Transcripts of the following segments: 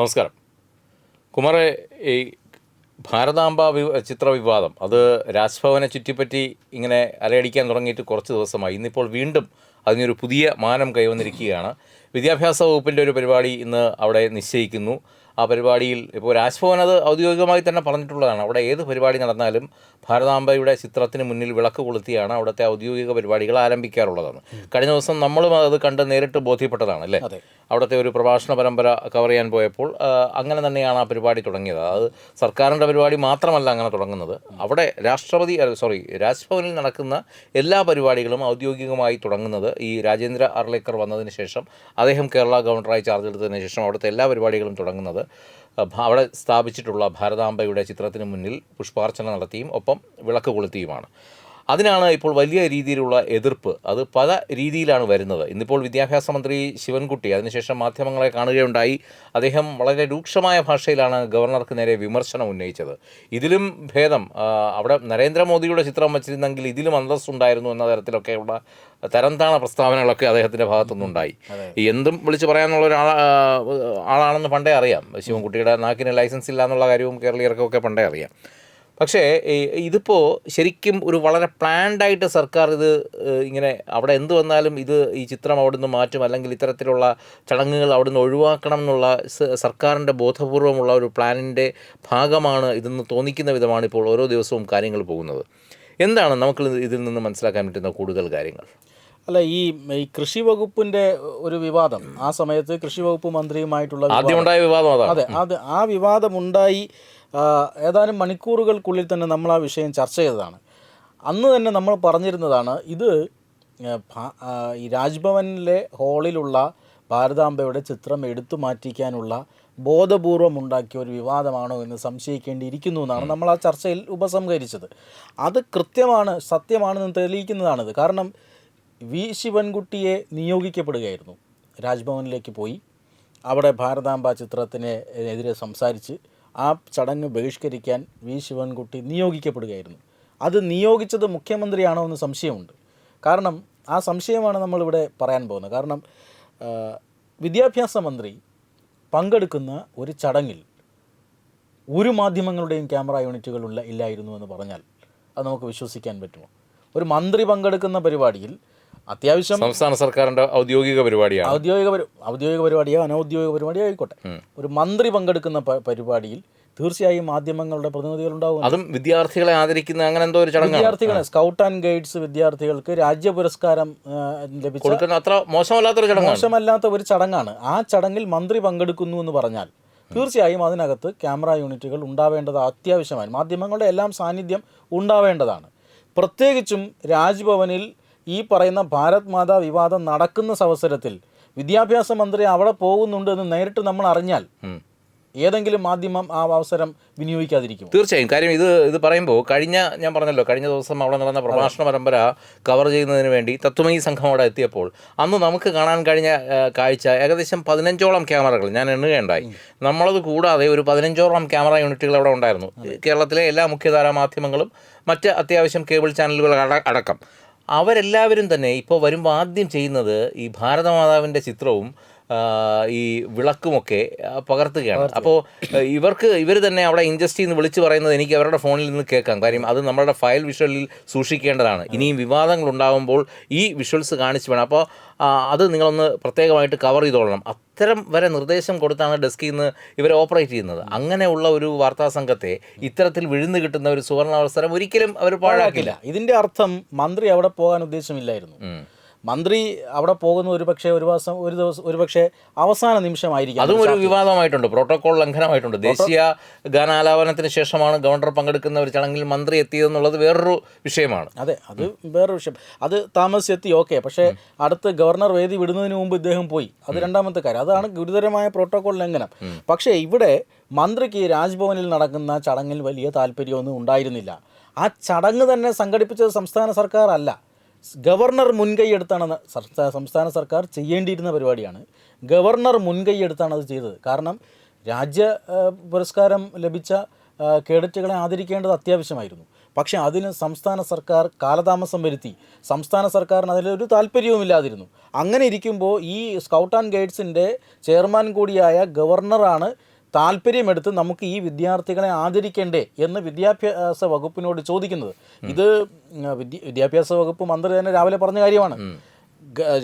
നമസ്കാരം. കുമാറെ ഈ ഭാരതാംബ വി ചിത്ര വിവാദം അത് രാജ്ഭവനെ ചുറ്റിപ്പറ്റി ഇങ്ങനെ അലയടിക്കാൻ തുടങ്ങിയിട്ട് കുറച്ച് ദിവസമായി. ഇന്നിപ്പോൾ വീണ്ടും അതിനൊരു പുതിയ മാനം കൈവന്നിരിക്കുകയാണ്. വിദ്യാഭ്യാസ വകുപ്പിന്റെ ഒരു പരിപാടി ഇന്ന് അവിടെ നിശ്ചയിക്കുന്നു. ആ പരിപാടിയിൽ ഇപ്പോൾ രാജ്ഭവൻ അത് ഔദ്യോഗികമായി തന്നെ പറഞ്ഞിട്ടുള്ളതാണ്. അവിടെ ഏത് പരിപാടി നടന്നാലും ഭാരതാംബയുടെ ചിത്രത്തിന് മുന്നിൽ വിളക്ക് കൊളുത്തിയാണ് അവിടുത്തെ ഔദ്യോഗിക പരിപാടികൾ ആരംഭിക്കാറുള്ളതാണ് കഴിഞ്ഞ ദിവസം നമ്മളും അത് കണ്ട് നേരിട്ട് ബോധ്യപ്പെട്ടതാണ് അല്ലേ? അതെ. അവിടുത്തെ ഒരു പ്രഭാഷണ പരമ്പര കവർ ചെയ്യാൻ പോയപ്പോൾ അങ്ങനെ തന്നെയാണ് ആ പരിപാടി തുടങ്ങിയത്. അത് സർക്കാരിന്റെ പരിപാടി മാത്രമല്ല അങ്ങനെ തുടങ്ങുന്നത്. അവിടെ രാഷ്ട്രപതി സോറി രാജ്ഭവനിൽ നടക്കുന്ന എല്ലാ പരിപാടികളും ഔദ്യോഗികമായി തുടങ്ങുന്നത് ഈ രാജേന്ദ്ര അർലേക്കർ വന്നതിന് ശേഷം അദ്ദേഹം കേരള ഗവർണറായി ചാർജ് എടുത്തതിന് ശേഷം അവിടുത്തെ എല്ലാ പരിപാടികളും തുടങ്ങുന്നത് അവിടെ സ്ഥാപിച്ചിട്ടുള്ള ഭാരതാംബയുടെ ചിത്രത്തിന് മുന്നിൽ പുഷ്പാർച്ചന നടത്തിയും ഒപ്പം വിളക്ക് കൊളുത്തിയുമാണ്. അതിനാണ് ഇപ്പോൾ വലിയ രീതിയിലുള്ള എതിർപ്പ്. അത് പല രീതിയിലാണ് വരുന്നത്. ഇന്നിപ്പോൾ വിദ്യാഭ്യാസ മന്ത്രി ശിവൻകുട്ടി അതിനുശേഷം മാധ്യമങ്ങളെ കാണുകയുണ്ടായി. അദ്ദേഹം വളരെ രൂക്ഷമായ ഭാഷയിലാണ് ഗവർണർക്ക് നേരെ വിമർശനം ഉന്നയിച്ചത്. ഇതിലും ഭേദം അവിടെ നരേന്ദ്രമോദിയുടെ ചിത്രം വച്ചിരുന്നെങ്കിൽ ഇതിലും അന്തസ്സുണ്ടായിരുന്നു എന്ന തരത്തിലൊക്കെയുള്ള തരംതാണ പ്രസ്താവനകളൊക്കെ അദ്ദേഹത്തിന്റെ ഭാഗത്തുനിന്നുണ്ടായി. ഉണ്ടായി എന്തും വിളിച്ച് പറയാനുള്ള ഒരാൾ ആളാണെന്ന് പണ്ടേ അറിയാം. ശിവൻകുട്ടിയുടെ നാക്കിന് ലൈസൻസ് ഇല്ല എന്നുള്ള കാര്യവും കേരളീയർക്കൊക്കെ പണ്ടേ അറിയാം. പക്ഷേ ഇതിപ്പോൾ ശരിക്കും ഒരു വളരെ പ്ലാൻഡായിട്ട് സർക്കാർ ഇത് ഇങ്ങനെ അവിടെ എന്ത് വന്നാലും ഇത് ഈ ചിത്രം അവിടുന്ന് മാറ്റും അല്ലെങ്കിൽ ഇത്തരത്തിലുള്ള ചടങ്ങുകൾ അവിടുന്ന് ഒഴിവാക്കണം എന്നുള്ള സർക്കാരിന്റെ ബോധപൂർവമുള്ള ഒരു പ്ലാനിന്റെ ഭാഗമാണ് ഇതെന്ന് തോന്നിക്കുന്ന വിധമാണ് ഇപ്പോൾ ഓരോ ദിവസവും കാര്യങ്ങൾ പോകുന്നത്. എന്താണ് നമുക്ക് ഇതിൽ നിന്ന് മനസ്സിലാക്കാൻ പറ്റുന്ന കൂടുതൽ കാര്യങ്ങൾ? അല്ല ഈ ഈ കൃഷി വകുപ്പിന്റെ ഒരു വിവാദം. ആ സമയത്ത് കൃഷി വകുപ്പ് മന്ത്രിയുമായിട്ടുള്ള ആദ്യം ഉണ്ടായ വിവാദം അതെ അത് ആ വിവാദമുണ്ടായി ഏതാനും മണിക്കൂറുകൾക്കുള്ളിൽ തന്നെ നമ്മൾ ആ വിഷയം ചർച്ച ചെയ്തതാണ്. അന്ന് തന്നെ നമ്മൾ പറഞ്ഞിരുന്നതാണ് ഇത് ഈ രാജ്ഭവനിലെ ഹാളിലുള്ള ഭാരതാംബയുടെ ചിത്രം എടുത്തു മാറ്റിക്കാനുള്ള ബോധപൂർവം ഉണ്ടാക്കിയ ഒരു വിവാദമാണോ എന്ന് സംശയിക്കേണ്ടിയിരിക്കുന്നു എന്നാണ് നമ്മൾ ആ ചർച്ചയിൽ ഉപസംഹരിച്ചത്. അത് കൃത്യമാണ് സത്യമാണെന്ന് തെളിയിക്കുന്നതാണിത്. കാരണം വി. ശിവൻകുട്ടിയെ നിയോഗിക്കപ്പെടുകയായിരുന്നു. രാജ്ഭവനിലേക്ക് പോയി. അവിടെ ഭാരതാംബ ചിത്രത്തിനെതിരെ സംസാരിച്ച് ആ ചടങ്ങ് ബഹിഷ്കരിക്കാൻ വി ശിവൻകുട്ടി നിയോഗിക്കപ്പെടുകയായിരുന്നു. അത് നിയോഗിച്ചത് മുഖ്യമന്ത്രിയാണോ എന്ന് സംശയമുണ്ട്. കാരണം ആ സംശയമാണ് നമ്മളിവിടെ പറയാൻ പോകുന്നത്. കാരണം വിദ്യാഭ്യാസ മന്ത്രി പങ്കെടുക്കുന്ന ഒരു ചടങ്ങിൽ ഒരു മാധ്യമങ്ങളുടെയും ക്യാമറ യൂണിറ്റുകൾ ഉള്ള ഇല്ലായിരുന്നു എന്ന് പറഞ്ഞാൽ അത് നമുക്ക് വിശ്വസിക്കാൻ പറ്റുമോ? ഒരു മന്ത്രി പങ്കെടുക്കുന്ന പരിപാടിയിൽ അത്യാവശ്യം സംസ്ഥാന സർക്കാരിന്റെ ഔദ്യോഗിക പരിപാടിയാണ്. ഔദ്യോഗിക ഔദ്യോഗിക പരിപാടിയോ അനൗദ്യോഗിക പരിപാടിയോ ആയിക്കോട്ടെ. ഒരു മന്ത്രി പങ്കെടുക്കുന്ന പരിപാടിയിൽ തീർച്ചയായും മാധ്യമങ്ങളുടെ പ്രതിനിധികൾ ഉണ്ടാവും അതും വിദ്യാർത്ഥികളെ ആദരിക്കുന്ന അങ്ങനെ എന്തോ ഒരു ചടങ്ങ് വിദ്യാർത്ഥികളെ സ്കൗട്ട് ആൻഡ് ഗൈഡ്സ് വിദ്യാർത്ഥികൾക്ക് രാജ്യ പുരസ്കാരം ലഭിച്ചു അത്ര മോശമല്ലാത്തൊരു ചടങ്ങാണ്. മോശമല്ലാത്ത ഒരു ചടങ്ങാണ്. ആ ചടങ്ങിൽ മന്ത്രി പങ്കെടുക്കുന്നു എന്ന് പറഞ്ഞാൽ തീർച്ചയായും അതിനകത്ത് ക്യാമറ യൂണിറ്റുകൾ ഉണ്ടാവേണ്ടത് അത്യാവശ്യമാണ്. മാധ്യമങ്ങളുടെ എല്ലാം സാന്നിധ്യം ഉണ്ടാവേണ്ടതാണ്. പ്രത്യേകിച്ചും രാജ്ഭവനിൽ ഈ പറയുന്ന ഭാരത് മാതാ വിവാദം നടക്കുന്ന അവസരത്തിൽ വിദ്യാഭ്യാസ മന്ത്രി അവിടെ പോകുന്നുണ്ട് എന്ന് നേരിട്ട് നമ്മൾ അറിഞ്ഞാൽ. ഏതെങ്കിലും മാധ്യമം ആ അവസരം വിനിയോഗിക്കാതിരിക്കും. തീർച്ചയായും. കാര്യം ഇത് ഇത് പറയുമ്പോൾ കഴിഞ്ഞ ഞാൻ പറഞ്ഞല്ലോ കഴിഞ്ഞ ദിവസം അവിടെ നടന്ന പ്രഭാഷണ പരമ്പര കവർ ചെയ്യുന്നതിന് വേണ്ടി തത്വമയി സംഘം അവിടെ എത്തിയപ്പോൾ അന്ന് നമുക്ക് കാണാൻ കഴിഞ്ഞ കാഴ്ച ഏകദേശം പതിനഞ്ചോളം ക്യാമറകൾ ഞാൻ എണ്ണുകയുണ്ടായി. നമ്മളത് കൂടാതെ ഒരു പതിനഞ്ചോളം ക്യാമറ യൂണിറ്റുകൾ അവിടെ ഉണ്ടായിരുന്നു. കേരളത്തിലെ എല്ലാ മുഖ്യധാരാ മാധ്യമങ്ങളും മറ്റ് അത്യാവശ്യം കേബിൾ ചാനലുകൾ അടക്കം. അവരെല്ലാവരും തന്നെ ഇപ്പോൾ വരുമ്പോൾ ആദ്യം ചെയ്യുന്നത് ഈ ഭാരതമാതാവിന്റെ ചിത്രവും ഈ വിളക്കുമൊക്കെ പകർത്തുകയാണ്. അപ്പോൾ ഇവർക്ക് ഇവർ തന്നെ അവിടെ ഇൻഡസ്ട്രി എന്ന് വിളിച്ചു പറയുന്നത് എനിക്ക് അവരുടെ ഫോണിൽ നിന്ന് കേൾക്കാം. കാര്യം അത് നമ്മളുടെ ഫയൽ വിഷ്വലിൽ സൂക്ഷിക്കേണ്ടതാണ്. ഇനിയും വിവാദങ്ങൾ ഉണ്ടാകുമ്പോൾ ഈ വിഷ്വൽസ് കാണിച്ചു വേണം. അപ്പോൾ അത് നിങ്ങളൊന്ന് പ്രത്യേകമായിട്ട് കവർ ചെയ്തോളണം. അത്തരം വരെ നിർദ്ദേശം കൊടുത്താണ് ഡെസ്കിൽ നിന്ന് ഇവർ ഓപ്പറേറ്റ് ചെയ്യുന്നത്. അങ്ങനെയുള്ള ഒരു വാർത്താ സംഘത്തെ ഇത്തരത്തിൽ വിഴുന്നു കിട്ടുന്ന ഒരു സുവർണാവസരം ഒരിക്കലും അവർ പാഴാക്കില്ല. ഇതിന്റെ ഇതിന്റെ അർത്ഥം മന്ത്രി അവിടെ പോകാൻ ഉദ്ദേശമില്ലായിരുന്നു. മന്ത്രി അവിടെ പോകുന്ന ഒരു പക്ഷേ ഒരു മാസം ഒരു ദിവസം ഒരു പക്ഷേ അവസാന നിമിഷമായിരിക്കും അതും ഒരു വിവാദമായിട്ടുണ്ട്. പ്രോട്ടോകോൾ ലംഘനമായിട്ടുണ്ട്. ദേശീയ ഗാനാലാപനത്തിന് ശേഷമാണ് ഗവർണർ പങ്കെടുക്കുന്ന ഒരു ചടങ്ങിൽ മന്ത്രി എത്തിയതെന്നുള്ളത് വേറൊരു വിഷയമാണ്. അതെ അത് വേറൊരു വിഷയം. അത് താമസിച്ചെത്തി ഓക്കെ. പക്ഷേ അടുത്ത് ഗവർണർ വേദി വിടുന്നതിന് മുമ്പ് ഇദ്ദേഹം പോയി. അത് രണ്ടാമത്തെ കാര്യം. അതാണ് ഗുരുതരമായ പ്രോട്ടോകോൾ ലംഘനം. പക്ഷേ ഇവിടെ മന്ത്രിക്ക് രാജ്ഭവനിൽ നടക്കുന്ന ചടങ്ങിൽ വലിയ താല്പര്യമൊന്നും ഉണ്ടായിരുന്നില്ല. ആ ചടങ്ങ് തന്നെ സംഘടിപ്പിച്ചത് സംസ്ഥാന സർക്കാർ അല്ല. ഗവർണർ മുൻകൈയെടുത്താണ് സംസ്ഥാന സർക്കാർ ചെയ്യേണ്ടിയിരുന്ന പരിപാടിയാണ്. ഗവർണർ മുൻകൈയെടുത്താണ് അത് ചെയ്തത്. കാരണം രാജ്യ പുരസ്കാരം ലഭിച്ച കേഡറ്റുകളെ ആദരിക്കേണ്ടത് അത്യാവശ്യമായിരുന്നു. പക്ഷേ അതിന് സംസ്ഥാന സർക്കാർ കാലതാമസം വരുത്തി. സംസ്ഥാന സർക്കാരിന് അതിലൊരു താല്പര്യവുമില്ലാതിരുന്നു അങ്ങനെ ഇരിക്കുമ്പോൾ ഈ സ്കൗട്ട് ആൻഡ് ഗൈഡ്സിന്റെ ചെയർമാൻ കൂടിയായ ഗവർണറാണ് താല്പര്യമെടുത്ത് നമുക്ക് ഈ വിദ്യാർത്ഥികളെ ആദരിക്കണ്ടേ എന്ന് വിദ്യാഭ്യാസ വകുപ്പിനോട് ചോദിക്കുന്നത്. ഇത് വിദ്യ വിദ്യാഭ്യാസ വകുപ്പ് മന്ത്രി തന്നെ രാവിലെ പറഞ്ഞ കാര്യമാണ്.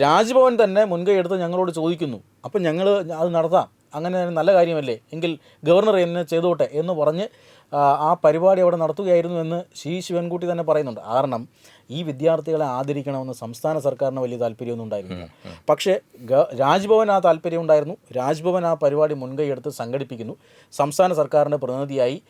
രാജ്ഭവൻ തന്നെ മുൻകൈ എടുത്ത് ഞങ്ങളോട് ചോദിക്കുന്നു. അപ്പം ഞങ്ങൾ അത് നടത്താം. അങ്ങനെ നല്ല കാര്യമല്ലേ? എങ്കിൽ ഗവർണർ എന്നെ ചെയ്തോട്ടെ എന്ന് പറഞ്ഞ് ആ, ആ പരിപാടി അവിടെ നടത്തുകയായിരുന്നു എന്ന് ശ്രീ ശിവൻകുട്ടി തന്നെ പറയുന്നുണ്ട്. കാരണം ഈ വിദ്യാർത്ഥികളെ ആദരിക്കണമെന്ന് സംസ്ഥാന സർക്കാരിന് വലിയ താല്പര്യമൊന്നും ഉണ്ടായിരുന്നില്ല. പക്ഷേ ഗ- രാജ്ഭവൻ ആ താല്പര്യം ഉണ്ടായിരുന്നു. രാജ്ഭവൻ ആ പരിപാടി മുൻകൈയെടുത്ത് സംഘടിപ്പിക്കുന്നു. സംസ്ഥാന സർക്കാരിന്റെ പ്രതിനിധിയായി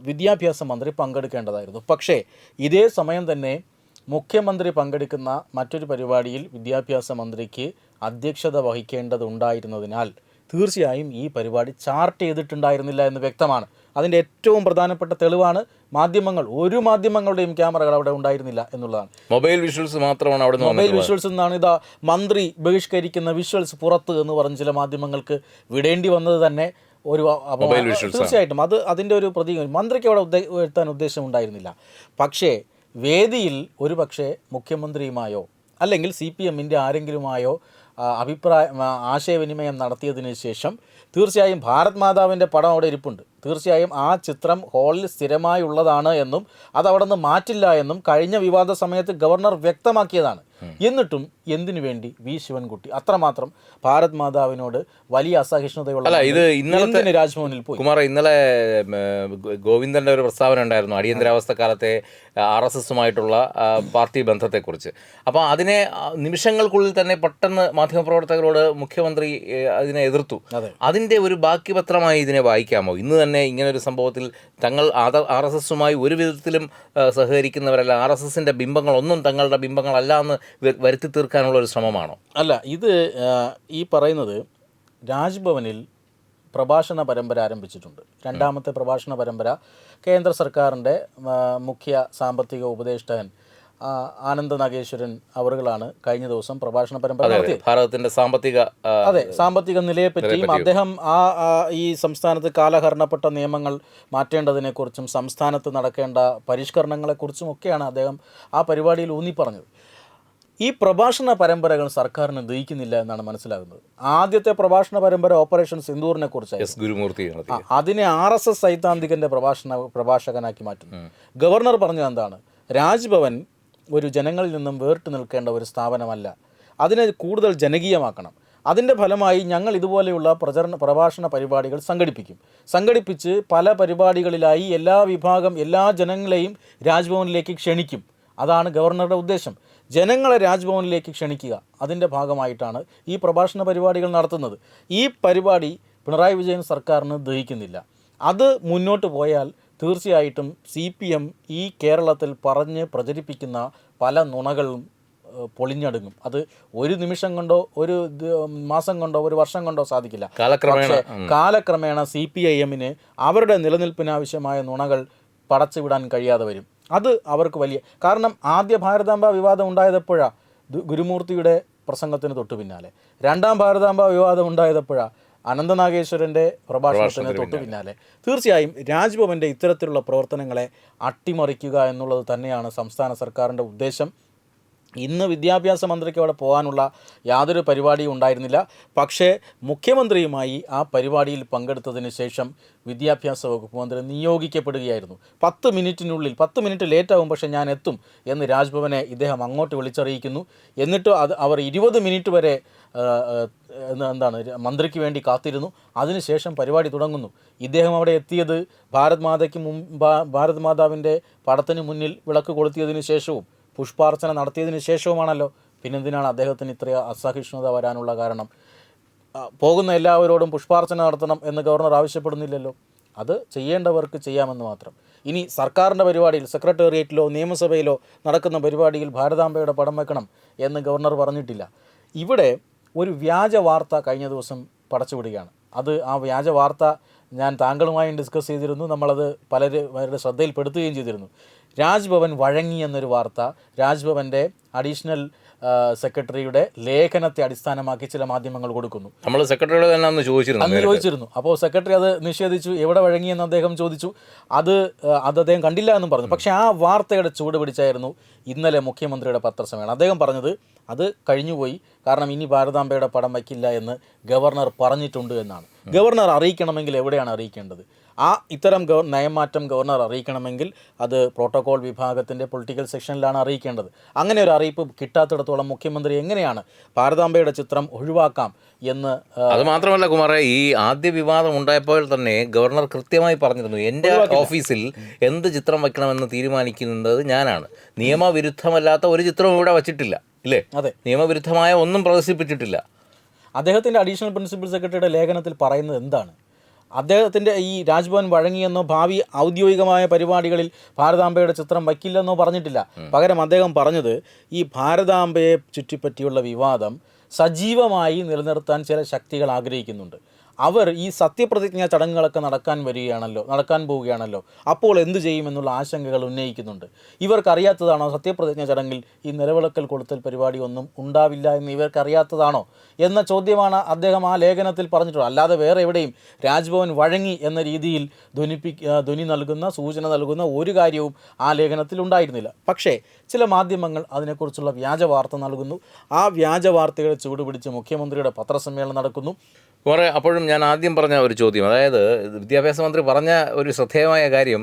വിദ്യാഭ്യാസ മന്ത്രി പങ്കെടുക്കേണ്ടതായിരുന്നു. പക്ഷേ ഇതേ സമയം തന്നെ മുഖ്യമന്ത്രി പങ്കെടുക്കുന്ന മറ്റൊരു പരിപാടിയിൽ വിദ്യാഭ്യാസ മന്ത്രിക്ക് അധ്യക്ഷത വഹിക്കേണ്ടതുണ്ടായിരുന്നതിനാൽ തീർച്ചയായും ഈ പരിപാടി ചാർട്ട് ചെയ്തിട്ടുണ്ടായിരുന്നില്ല എന്ന് വ്യക്തമാണ്. അതിന്റെ ഏറ്റവും പ്രധാനപ്പെട്ട തെളിവാണ് മാധ്യമങ്ങൾ ഒരു മാധ്യമങ്ങളുടെയും ക്യാമറകൾ അവിടെ ഉണ്ടായിരുന്നില്ല എന്നുള്ളതാണ്. മൊബൈൽ വിഷ്വൽസ് മാത്രമാണ് അവിടെ മൊബൈൽ വിഷ്വൽസ് എന്നാണ് ഇതാ മന്ത്രി ബഹിഷ്കരിക്കുന്ന വിഷ്വൽസ് പുറത്ത് എന്ന് പറഞ്ഞ ചില മാധ്യമങ്ങൾക്ക് വിടേണ്ടി വന്നത് തന്നെ ഒരു തീർച്ചയായിട്ടും അത് അതിന്റെ ഒരു പ്രതീകം. മന്ത്രിക്ക് അവിടെ ഉദ്ദേ ഉദ്ദേശം ഉണ്ടായിരുന്നില്ല. പക്ഷേ വേദിയിൽ ഒരു പക്ഷേ മുഖ്യമന്ത്രിയുമായോ അല്ലെങ്കിൽ സി പി എമ്മിന്റെ ആരെങ്കിലുമായോ അഭിപ്രായ ആശയവിനിമയം നടത്തിയതിന് ശേഷം തീർച്ചയായും ഭാരത് മാതാവിന്റെ പടം അവിടെ ഇരിപ്പുണ്ട്. തീർച്ചയായും ആ ചിത്രം ഹാളിൽ സ്ഥിരമായി ഉള്ളതാണ് എന്നും അത് അവിടെ നിന്ന് മാറ്റില്ല എന്നും കഴിഞ്ഞ വിവാദ സമയത്ത് ഗവർണർ വ്യക്തമാക്കിയതാണ്. എന്നിട്ടും എന്തിനു വേണ്ടി വി ശിവൻകുട്ടി? അത്രമാത്രം ഭാരത് മാതാവിനോട് വലിയ അസഹിഷ്ണുതയുള്ള ഇത് ഇന്നലെ രാജ്ഭവനിൽ പോയി? കുമാർ ഇന്നലെ ഗോവിന്ദന്റെ ഒരു പ്രസ്താവന ഉണ്ടായിരുന്നു അടിയന്തരാവസ്ഥ കാലത്തെ ആർ എസ് എസുമായിട്ടുള്ള പാർട്ടി ബന്ധത്തെക്കുറിച്ച്. അപ്പോൾ അതിനെ നിമിഷങ്ങൾക്കുള്ളിൽ തന്നെ പെട്ടെന്ന് മാധ്യമപ്രവർത്തകരോട് മുഖ്യമന്ത്രി അതിനെ എതിർത്തു. അതെ. അതിന്റെ ഒരു ബാക്കി പത്രമായി ഇതിനെ വായിക്കാമോ? ഇന്ന് തന്നെ ഇങ്ങനെ ഇങ്ങനൊരു സംഭവത്തിൽ തങ്ങൾ ആർ എസ് എസുമായി ഒരു വിധത്തിലും സഹകരിക്കുന്നവരല്ല. ആർ എസ് എസിന്റെ ബിംബങ്ങളൊന്നും തങ്ങളുടെ ബിംബങ്ങളല്ല എന്ന് വരുത്തി തീർക്കാനുള്ള ഒരു ശ്രമമാണോ? അല്ല ഇത് ഈ പറയുന്നത് രാജ്ഭവനിൽ പ്രഭാഷണ പരമ്പര ആരംഭിച്ചിട്ടുണ്ട്. രണ്ടാമത്തെ പ്രഭാഷണ പരമ്പര കേന്ദ്ര സർക്കാരിന്റെ മുഖ്യ സാമ്പത്തിക ഉപദേഷ്ടാൻ ആ, ആനന്ദ നാഗേശ്വരൻ അവറുകളാണ് കഴിഞ്ഞ ദിവസം പ്രഭാഷണ പരമ്പര നടത്തിയത്. ഭാരതത്തിന്റെ സാമ്പത്തിക അതെ സാമ്പത്തിക നിലയെപ്പറ്റിയും അദ്ദേഹം ആ ഈ സംസ്ഥാനത്ത് കാലഹരണപ്പെട്ട നിയമങ്ങൾ മാറ്റേണ്ടതിനെക്കുറിച്ചും സംസ്ഥാനത്ത് നടക്കേണ്ട പരിഷ്കരണങ്ങളെക്കുറിച്ചും ഒക്കെയാണ് അദ്ദേഹം ആ പരിപാടിയിൽ ഊന്നി പറഞ്ഞത് ഈ പ്രഭാഷണ പരമ്പരകൾ സർക്കാരിന് ദഹിക്കുന്നില്ല എന്നാണ് മനസ്സിലാകുന്നത്. ആദ്യത്തെ പ്രഭാഷണ പരമ്പര ഓപ്പറേഷൻ സിന്ദൂറിനെ കുറിച്ചായിരുന്നു. അതിനെ ആർ എസ് എസ് സൈദ്ധാന്തികന്റെ പ്രഭാഷണ പ്രഭാഷകനാക്കി മാറ്റുന്നു. ഗവർണർ പറഞ്ഞത് എന്താണ്? രാജ്ഭവൻ ഒരു ജനങ്ങളിൽ നിന്നും വേറിട്ട് നിൽക്കേണ്ട ഒരു സ്ഥാപനമല്ല. അതിനെ കൂടുതൽ ജനകീയമാക്കണം. അതിന്റെ ഫലമായി ഞങ്ങൾ ഇതുപോലെയുള്ള പ്രചരണ പ്രഭാഷണ പരിപാടികൾ സംഘടിപ്പിക്കും. സംഘടിപ്പിച്ച് പല പരിപാടികളിലായി എല്ലാ വിഭാഗം എല്ലാ ജനങ്ങളെയും രാജ്ഭവനിലേക്ക് ക്ഷണിക്കും. അതാണ് ഗവർണറുടെ ഉദ്ദേശം. ജനങ്ങളെ രാജ്ഭവനിലേക്ക് ക്ഷണിക്കുക. അതിന്റെ ഭാഗമായിട്ടാണ് ഈ പ്രഭാഷണ പരിപാടികൾ നടത്തുന്നത്. ഈ പരിപാടി പിണറായി വിജയൻ സർക്കാരിന് ദഹിക്കുന്നില്ല. അത് മുന്നോട്ട് പോയാൽ തീർച്ചയായിട്ടും സി പി എം ഈ കേരളത്തിൽ പറഞ്ഞ് പ്രചരിപ്പിക്കുന്ന പല നുണകളും പൊളിഞ്ഞടുങ്ങും. അത് ഒരു നിമിഷം കൊണ്ടോ ഒരു മാസം കൊണ്ടോ ഒരു വർഷം കൊണ്ടോ സാധിക്കില്ല. കാലക്രമേണ കാലക്രമേണ സി പി ഐ എമ്മിന് അവരുടെ നിലനിൽപ്പിനാവശ്യമായ നുണകൾ പടച്ചുവിടാൻ കഴിയാതെ വരും. അത് അവർക്ക് വലിയ കാരണം ആദ്യ ഭാരതാംബ വിവാദം ഉണ്ടായതെപ്പോഴാണ് ഗുരുമൂർത്തിയുടെ പ്രസംഗത്തിന് തൊട്ടു പിന്നാലെ രണ്ടാം ഭാരതാംബ വിവാദം ഉണ്ടായതെപ്പോഴാണ് അനന്തനാഗേശ്വരന്റെ പ്രഭാഷണത്തിന് തൊട്ടു പിന്നാലെ. തീർച്ചയായും രാജ്ഭവന്റെ ഇത്തരത്തിലുള്ള പ്രവർത്തനങ്ങളെ അട്ടിമറിക്കുക എന്നുള്ളത് തന്നെയാണ് സംസ്ഥാന സർക്കാരിന്റെ ഉദ്ദേശം. ഇന്ന് വിദ്യാഭ്യാസ മന്ത്രിക്ക് അവിടെ പോകാനുള്ള യാതൊരു പരിപാടിയും ഉണ്ടായിരുന്നില്ല. പക്ഷേ മുഖ്യമന്ത്രിയുമായി ആ പരിപാടിയിൽ പങ്കെടുത്തതിന് ശേഷം വിദ്യാഭ്യാസ വകുപ്പ് മന്ത്രി നിയോഗിക്കപ്പെടുകയായിരുന്നു. പത്ത് മിനിറ്റിനുള്ളിൽ പത്ത് മിനിറ്റ് ലേറ്റാവും പക്ഷേ ഞാൻ എത്തും എന്ന് രാജ്ഭവനെ ഇദ്ദേഹം അങ്ങോട്ട് വിളിച്ചറിയിക്കുന്നു. എന്നിട്ട് അത് അവർ ഇരുപത് മിനിറ്റ് വരെ എന്താണ് മന്ത്രിക്ക് വേണ്ടി കാത്തിരുന്നു. അതിനുശേഷം പരിപാടി തുടങ്ങുന്നു. ഇദ്ദേഹം അവിടെ എത്തിയത് ഭാരത് മാതയ്ക്ക് മുമ്പ് ഭാരത് മാതാവിന്റെ പടത്തിന് മുന്നിൽ വിളക്ക് കൊളുത്തിയതിനു ശേഷവും പുഷ്പാർച്ചന നടത്തിയതിന് ശേഷവുമാണല്ലോ. പിന്നെന്തിനാണ് അദ്ദേഹത്തിന് ഇത്ര അസഹിഷ്ണുത വരാനുള്ള കാരണം? പോകുന്ന എല്ലാവരോടും പുഷ്പാർച്ചന നടത്തണം എന്ന് ഗവർണർ ആവശ്യപ്പെടുന്നില്ലല്ലോ. അത് ചെയ്യേണ്ടവർക്ക് ചെയ്യാമെന്ന് മാത്രം. ഇനി സർക്കാരിന്റെ പരിപാടിയിൽ സെക്രട്ടേറിയറ്റിലോ നിയമസഭയിലോ നടക്കുന്ന പരിപാടിയിൽ ഭാരതാംബയുടെ പടം വെക്കണം എന്ന് ഗവർണർ പറഞ്ഞിട്ടില്ല. ഇവിടെ ഒരു വ്യാജ വാർത്ത കഴിഞ്ഞ ദിവസം പടച്ചുവിടുകയാണ് അത് ആ വ്യാജ വാർത്ത ഞാൻ താങ്കളുമായും ഡിസ്കസ് ചെയ്തിരുന്നു. നമ്മളത് പലര് പലരുടെ ശ്രദ്ധയിൽപ്പെടുത്തുകയും ചെയ്തിരുന്നു. രാജ്ഭവൻ വഴങ്ങി എന്നൊരു വാർത്ത രാജ്ഭവന്റെ അഡീഷണൽ സെക്രട്ടറിയുടെ ലേഖനത്തെ അടിസ്ഥാനമാക്കി ചില മാധ്യമങ്ങൾ കൊടുക്കുന്നു. നമ്മൾ സെക്രട്ടറിയോട് തന്നെ അന്ന് ചോദിച്ചിരുന്നു അന്ന് ചോദിച്ചിരുന്നു. അപ്പോൾ സെക്രട്ടറി അത് നിഷേധിച്ചു എവിടെ വഴങ്ങിയെന്ന് അദ്ദേഹം ചോദിച്ചു. അത് അത് അദ്ദേഹം കണ്ടില്ല എന്നും പറഞ്ഞു. പക്ഷേ ആ വാർത്തയുടെ ചൂട് പിടിച്ചായിരുന്നു ഇന്നലെ മുഖ്യമന്ത്രിയുടെ പത്രസമ്മേളനം. അദ്ദേഹം പറഞ്ഞത് അത് കഴിഞ്ഞുപോയി. കാരണം ഇനി ഭാരതാംബയുടെ പടം വയ്ക്കില്ല എന്ന് ഗവർണർ പറഞ്ഞിട്ടുണ്ട് എന്നാണ്. ഗവർണർ അറിയിക്കണമെങ്കിൽ എവിടെയാണ് അറിയിക്കേണ്ടത്? ആ ഇത്തരം ഗവ നയമാറ്റം ഗവർണർ അറിയിക്കണമെങ്കിൽ അത് പ്രോട്ടോകോൾ വിഭാഗത്തിന്റെ പൊളിറ്റിക്കൽ സെക്ഷനിലാണ് അറിയിക്കേണ്ടത്. അങ്ങനെ ഒരു അറിയിപ്പ് കിട്ടാത്തിടത്തോളം മുഖ്യമന്ത്രി എങ്ങനെയാണ് ഭാരതാംബയുടെ ചിത്രം ഒഴിവാക്കാം എന്ന് അത് മാത്രമല്ല കുമാറെ ഈ ആദ്യ വിവാദം ഉണ്ടായപ്പോൾ തന്നെ ഗവർണർ കൃത്യമായി പറഞ്ഞിരുന്നു എന്റെ ഓഫീസിൽ എന്ത് ചിത്രം വെക്കണമെന്ന് തീരുമാനിക്കുന്നത് ഞാനാണ്. നിയമവിരുദ്ധമല്ലാത്ത ഒരു ചിത്രവും ഇവിടെ വച്ചിട്ടില്ല ഇല്ലേ? അതെ. നിയമവിരുദ്ധമായ ഒന്നും പ്രദർശിപ്പിച്ചിട്ടില്ല. അദ്ദേഹത്തിന്റെ അഡീഷണൽ പ്രിൻസിപ്പൽ സെക്രട്ടറിയുടെ ലേഖനത്തിൽ പറയുന്നത് എന്താണ്? അദ്ദേഹത്തിന്റെ ഈ രാജ്ഭവൻ വഴങ്ങിയെന്നോ ഭാവി ഔദ്യോഗികമായ പരിപാടികളിൽ ഭാരതാംബയുടെ ചിത്രം വയ്ക്കില്ലെന്നോ പറഞ്ഞിട്ടില്ല. പകരം അദ്ദേഹം പറഞ്ഞത് ഈ ഭാരതാംബയെ ചുറ്റിപ്പറ്റിയുള്ള വിവാദം സജീവമായി നിലനിർത്താൻ ചില ശക്തികൾ ആഗ്രഹിക്കുന്നുണ്ട്. അവർ ഈ സത്യപ്രതിജ്ഞാ ചടങ്ങുകളൊക്കെ നടക്കാൻ വരികയാണല്ലോ നടക്കാൻ പോവുകയാണല്ലോ. അപ്പോൾ എന്തു ചെയ്യുമെന്നുള്ള ആശങ്കകൾ ഉന്നയിക്കുന്നുണ്ട്. ഇവർക്കറിയാത്തതാണോ സത്യപ്രതിജ്ഞാ ചടങ്ങിൽ ഈ നിലവിളക്കൽ കൊളുത്തൽ പരിപാടി ഒന്നും ഉണ്ടാവില്ല എന്ന് ഇവർക്കറിയാത്തതാണോ എന്ന ചോദ്യമാണ് അദ്ദേഹം ആ ലേഖനത്തിൽ പറഞ്ഞിട്ടുള്ളത്. അല്ലാതെ വേറെ എവിടെയും രാജ്ഭവൻ വഴങ്ങി എന്ന രീതിയിൽ ധ്വനിപ്പി ധ്വനി നൽകുന്ന സൂചന നൽകുന്ന ഒരു കാര്യവും ആ ലേഖനത്തിൽ ഉണ്ടായിരുന്നില്ല. പക്ഷേ ചില മാധ്യമങ്ങൾ അതിനെക്കുറിച്ചുള്ള വ്യാജ വാർത്ത നൽകുന്നു. ആ വ്യാജ വാർത്തകളെ ചൂടുപിടിച്ച് മുഖ്യമന്ത്രിയുടെ പത്രസമ്മേളനം നടക്കുന്നു. കുറെ അപ്പോഴും ഞാൻ ആദ്യം പറഞ്ഞ ഒരു ചോദ്യം അതായത് വിദ്യാഭ്യാസ മന്ത്രി പറഞ്ഞ ഒരു ശ്രദ്ധേയമായ കാര്യം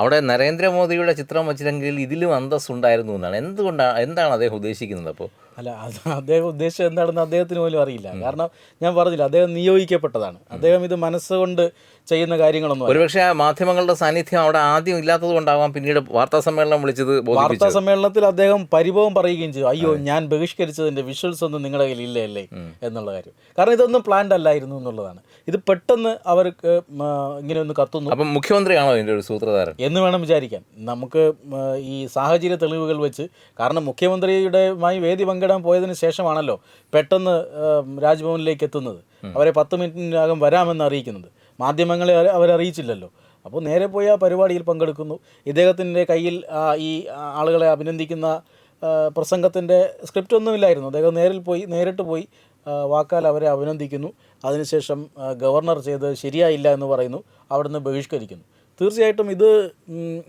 അവിടെ നരേന്ദ്രമോദിയുടെ ചിത്രം വച്ചില്ലെങ്കിൽ ഇതിലും അന്തസ് ഉണ്ടായിരുന്നു എന്നാണ്. എന്തുകൊണ്ടാണ് എന്താണ് അദ്ദേഹം ഉദ്ദേശിക്കുന്നത് അപ്പോൾ അല്ല അത് അദ്ദേഹം ഉദ്ദേശം എന്താണെന്ന് അദ്ദേഹത്തിന് പോലും അറിയില്ല. കാരണം ഞാൻ പറഞ്ഞില്ല അദ്ദേഹം നിയോഗിക്കപ്പെട്ടതാണ്. അദ്ദേഹം ഇത് മനസ്സുകൊണ്ട് ചെയ്യുന്ന കാര്യങ്ങളൊന്നും. ഒരുപക്ഷെ മാധ്യമങ്ങളുടെ സാന്നിധ്യം അവിടെ ആദ്യം ഇല്ലാത്തത് കൊണ്ടാവാം പിന്നീട് വാർത്താ സമ്മേളനം വിളിച്ചത് വാർത്താ സമ്മേളനത്തിൽ അദ്ദേഹം പരിഭവം പറയുകയും ചെയ്തു. അയ്യോ ഞാൻ ബഹിഷ്കരിച്ചതിന്റെ വിഷ്വൽസ് ഒന്നും നിങ്ങളുടെ കയ്യിൽ ഇല്ലല്ലേ എന്നുള്ള കാര്യം. കാരണം ഇതൊന്നും പ്ലാൻഡ് അല്ലായിരുന്നു എന്നുള്ളതാണ്. ഇത് പെട്ടെന്ന് അവർക്ക് ഇങ്ങനെ ഒന്ന് കത്തുന്നു. അപ്പം മുഖ്യമന്ത്രിയാണോ ഇതിന്റെ ഒരു സൂത്രധാരൻ? എന്ന് വേണം വിചാരിക്കാൻ. നമുക്ക് ഈ സാഹചര്യ തെളിവുകൾ വെച്ച് കാരണം മുഖ്യമന്ത്രിയുടെമായി വേദി പങ്കിടാൻ പോയതിന് ശേഷമാണല്ലോ പെട്ടെന്ന് രാജ്ഭവനിലേക്ക് എത്തുന്നത്. അവരെ പത്ത് മിനിറ്റിനകം വരാമെന്ന് അറിയിക്കുന്നത്. മാധ്യമങ്ങളെ അവരെ- അവരറിയിച്ചില്ലല്ലോ. അപ്പോൾ നേരെ പോയി ആ പരിപാടിയിൽ പങ്കെടുക്കുന്നു. ഇദ്ദേഹത്തിന്റെ കയ്യിൽ ഈ ആളുകളെ അഭിനന്ദിക്കുന്ന പ്രസംഗത്തിന്റെ സ്ക്രിപ്റ്റ് ഒന്നുമില്ലായിരുന്നു. അദ്ദേഹം നേരിൽ പോയി നേരിട്ട് പോയി വാക്കാൽ അവരെ അഭിനന്ദിക്കുന്നു. അതിനുശേഷം ഗവർണർ ചെയ്ത് ശരിയായില്ല എന്ന് പറയുന്നു. അവിടുന്ന് ബഹിഷ്കരിക്കുന്നു. തീർച്ചയായിട്ടും ഇത്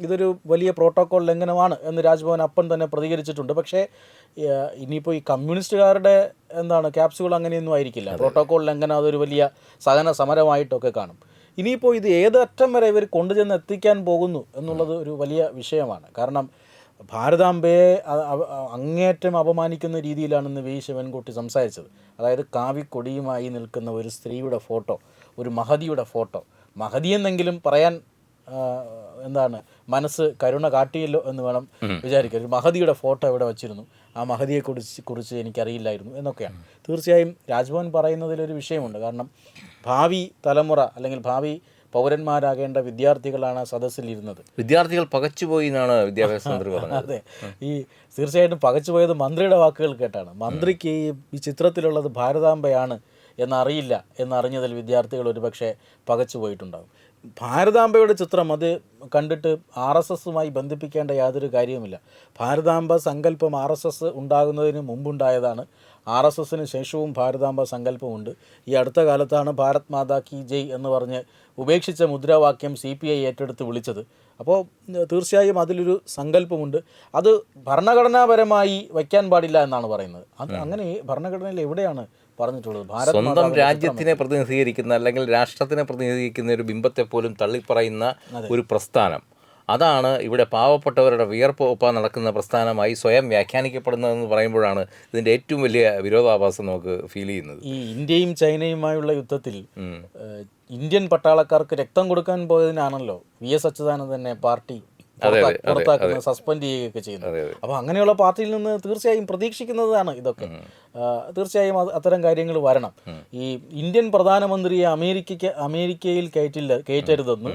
ഇതൊരു വലിയ പ്രോട്ടോകോൾ ലംഘനമാണ് എന്ന് രാജ്ഭവൻ അപ്പം തന്നെ പ്രതികരിച്ചിട്ടുണ്ട്. പക്ഷേ ഇനിയിപ്പോൾ ഈ കമ്മ്യൂണിസ്റ്റുകാരുടെ എന്താണ് ക്യാപ്സുകൾ അങ്ങനെയൊന്നും ആയിരിക്കില്ല. പ്രോട്ടോകോൾ ലംഘനം അതൊരു വലിയ സഹന സമരമായിട്ടൊക്കെ കാണും. ഇനിയിപ്പോൾ ഇത് ഏതറ്റം വരെ ഇവർ കൊണ്ടുചെന്ന് എത്തിക്കാൻ പോകുന്നു എന്നുള്ളത് ഒരു വലിയ വിഷയമാണ്. കാരണം ഭാരതാംബയെ അങ്ങേറ്റം അപമാനിക്കുന്ന രീതിയിലാണ് ഇന്ന് വി ശിവൻകുട്ടി സംസാരിച്ചത്. അതായത് കാവിക്കൊടിയുമായി നിൽക്കുന്ന ഒരു സ്ത്രീയുടെ ഫോട്ടോ ഒരു മഹതിയുടെ ഫോട്ടോ മഹതി എന്നെങ്കിലും പറയാൻ എന്താണ് മനസ്സ് കരുണ കാട്ടിയല്ലോ എന്ന് വേണം വിചാരിക്കുക ഒരു മഹതിയുടെ ഫോട്ടോ ഇവിടെ വച്ചിരുന്നു. ആ മഹതിയെ കുറിച്ച് കുറിച്ച് എനിക്കറിയില്ലായിരുന്നു എന്നൊക്കെയാണ്. തീർച്ചയായും രാജ്ഭവൻ പറയുന്നതിലൊരു വിഷയമുണ്ട്. കാരണം ഭാവി തലമുറ അല്ലെങ്കിൽ ഭാവി പൗരന്മാരാകേണ്ട വിദ്യാർത്ഥികളാണ് സദസ്സിലിരുന്നത്. വിദ്യാർത്ഥികൾ പകച്ചുപോയി എന്നാണ് വിദ്യാഭ്യാസ മന്ത്രി പറഞ്ഞത്. അതെ. ഈ തീർച്ചയായിട്ടും പകച്ചുപോയത് മന്ത്രിയുടെ വാക്കുകൾ കേട്ടാണ്. മന്ത്രിക്ക് ഈ ഈ ചിത്രത്തിലുള്ളത് ഭാരതാംബയാണ് എന്നറിയില്ല എന്നറിഞ്ഞതിൽ വിദ്യാർത്ഥികൾ ഒരുപക്ഷെ പകച്ചു പോയിട്ടുണ്ടാകും ഭാരതാംബയുടെ ചിത്രം അത് കണ്ടിട്ട് ആർ എസ് എസുമായി ബന്ധിപ്പിക്കേണ്ട യാതൊരു കാര്യവുമില്ല. ഭാരതാംബ സങ്കല്പം ആർ എസ് എസ് ഉണ്ടാകുന്നതിന് മുമ്പുണ്ടായതാണ്. ആർ എസ് എസിന് ശേഷവും ഭാരതാംബ സങ്കല്പമുണ്ട്. ഈ അടുത്ത കാലത്താണ് ഭാരത് മാതാ കി ജയ് എന്ന് പറഞ്ഞ് ഉപേക്ഷിച്ച മുദ്രാവാക്യം സി പി ഐ ഏറ്റെടുത്ത് വിളിച്ചത്. അപ്പോൾ തീർച്ചയായും അതിലൊരു സങ്കല്പമുണ്ട്. അത് ഭരണഘടനാപരമായി വയ്ക്കാൻ പാടില്ല എന്നാണ് പറയുന്നത്. അത് അങ്ങനെ ഭരണഘടനയിൽ എവിടെയാണ് പറഞ്ഞിട്ടുള്ളത്? ഭാരത് സ്വന്തം രാജ്യത്തിനെ പ്രതിനിധീകരിക്കുന്ന അല്ലെങ്കിൽ രാഷ്ട്രത്തിനെ പ്രതിനിധീകരിക്കുന്ന ഒരു ബിംബത്തെ പോലും തള്ളിപ്പറയുന്ന ഒരു പ്രസ്ഥാനം. അതാണ് ഇവിടെ പാവപ്പെട്ടവരുടെ വിയർപ്പ് ഒപ്പ നടക്കുന്ന പ്രസ്ഥാനമായി സ്വയം വ്യാഖ്യാനിക്കപ്പെടുന്നതെന്ന് പറയുമ്പോഴാണ് ഇതിന്റെ ഏറ്റവും വലിയ വിരോധാഭാസം നമുക്ക് ഫീൽ ചെയ്യുന്നത്. ഈ ഇന്ത്യയും ചൈനയുമായുള്ള യുദ്ധത്തിൽ ഇന്ത്യൻ പട്ടാളക്കാർക്ക് രക്തം കൊടുക്കാൻ പോയതിനാണല്ലോ വി എസ് തന്നെ പാർട്ടി പുറത്താ- പുറത്താക്കുന്നത് സസ്പെൻഡ് ചെയ്യുകയൊക്കെ ചെയ്യുന്നത്. അപ്പോൾ അങ്ങനെയുള്ള പാർട്ടിയിൽ നിന്ന് തീർച്ചയായും പ്രതീക്ഷിക്കുന്നതാണ് ഇതൊക്കെ. തീർച്ചയായും അത് അത്തരം കാര്യങ്ങൾ വരണം. ഈ ഇന്ത്യൻ പ്രധാനമന്ത്രിയെ അമേരിക്കയ്ക്ക് അമേരിക്കയിൽ കയറ്റില്ല കയറ്റരുതെന്ന്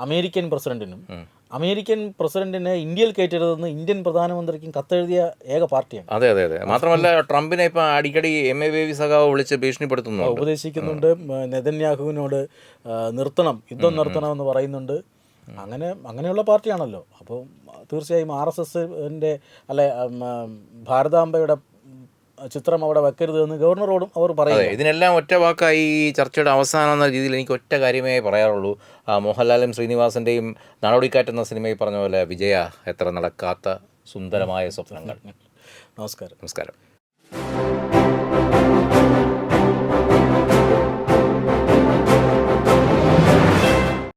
അമേരിക്കൻ പ്രസിഡന്റിനും അമേരിക്കൻ പ്രസിഡന്റിനെ ഇന്ത്യയിൽ കയറ്റരുതെന്ന് ഇന്ത്യൻ പ്രധാനമന്ത്രിക്കും കത്തെഴുതിയ ഏക പാർട്ടിയാണ്. അതെ അതെ അതെ. മാത്രമല്ല ട്രംപിനെ ഇപ്പം അടിക്കടി എം എ ബേബി സഖാവ് വിളിച്ച് ഭീഷണിപ്പെടുത്തുന്നു ഉപദേശിക്കുന്നുണ്ട്. നെതന്യാഹുവിനോട് നിർത്തണം യുദ്ധം നിർത്തണം എന്ന് പറയുന്നുണ്ട്. അങ്ങനെ അങ്ങനെയുള്ള പാർട്ടിയാണല്ലോ. അപ്പോൾ തീർച്ചയായും ആർ എസ് എസിന്റെ അല്ലെ ഭാരതാംബയുടെ ചിത്രം അവിടെ വെക്കരുത് എന്ന് ഗവർണറോടും അവർ പറയുന്നത് ഇതിനെല്ലാം ഒറ്റ വാക്കായി ഈ ചർച്ചയുടെ അവസാനം എന്ന രീതിയിൽ എനിക്ക് ഒറ്റ കാര്യമേ പറയാറുള്ളൂ. മോഹൻലാലും ശ്രീനിവാസന്റെയും നാടോടിക്കാറ്റ് എന്ന സിനിമയിൽ പറഞ്ഞ പോലെ വിജയ എത്ര നടക്കാത്ത സുന്ദരമായ സ്വപ്നങ്ങൾ. നമസ്കാരം. നമസ്കാരം.